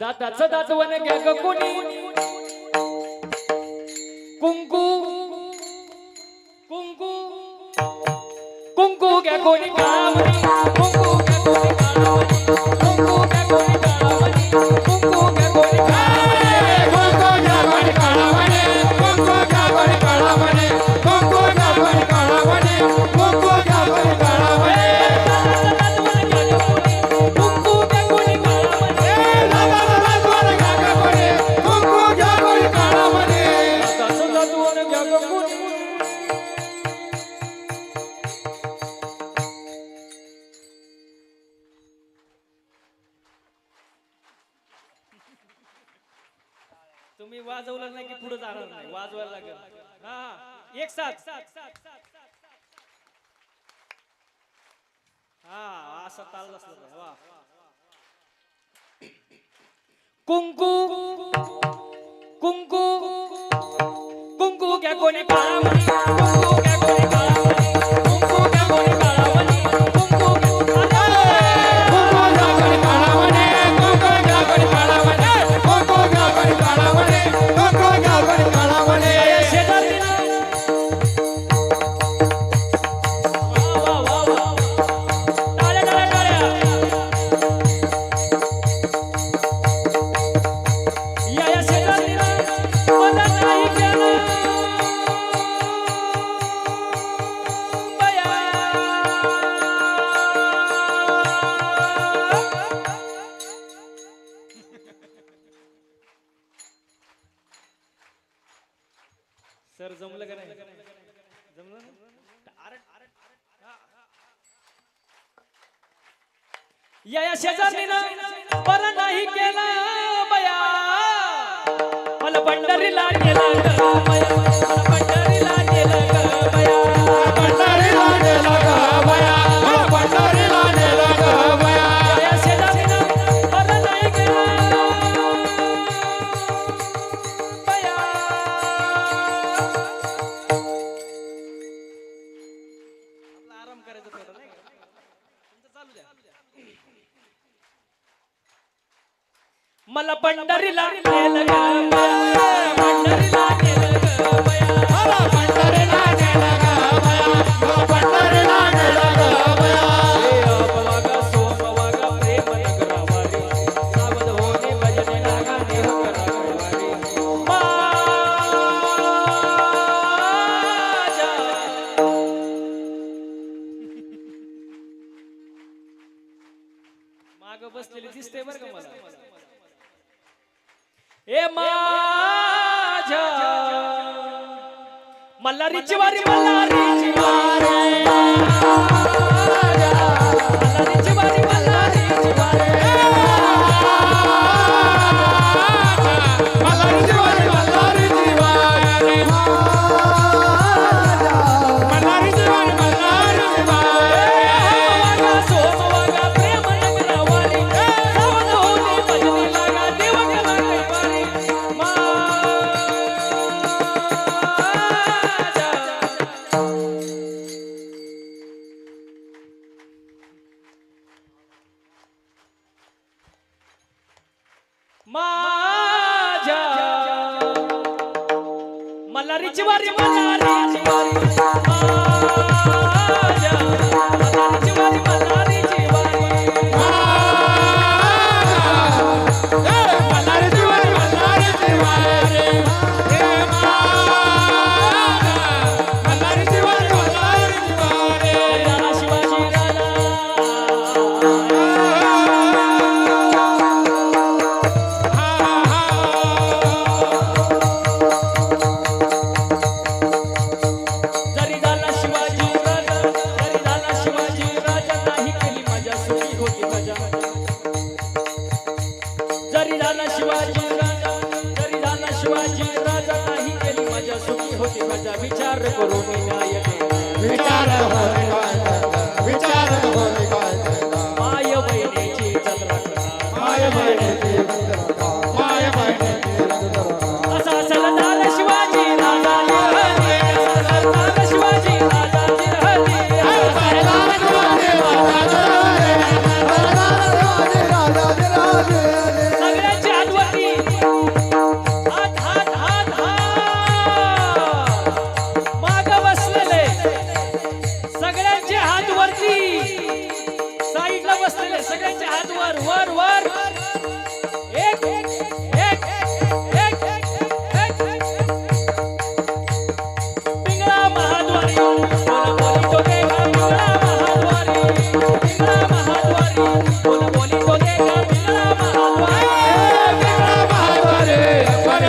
दाताच दातवन घ्या ग कुणी. कुंकू. कुंकू. कुंकू घ्या कोणी कुंकू घ्या कोणी कुंकू घ्या कोणी कुंकू घ्या जाणार नाही वाजवायला लागेल एक साथ हा असा ताल असला वा कुंकू कुंकू कुंकू घ्या कोणी पाळा या या शेजारीनं बरं नाही केला बया. मला पंढरीला गेला पंढरीला गेला बया. मला पंढरीला नेलं माझ्या मल्हारीची वारी. मल्हारीची वारी.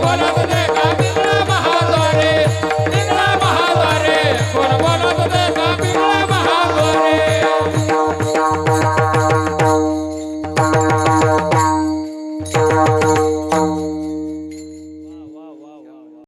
Vale, vale, vale.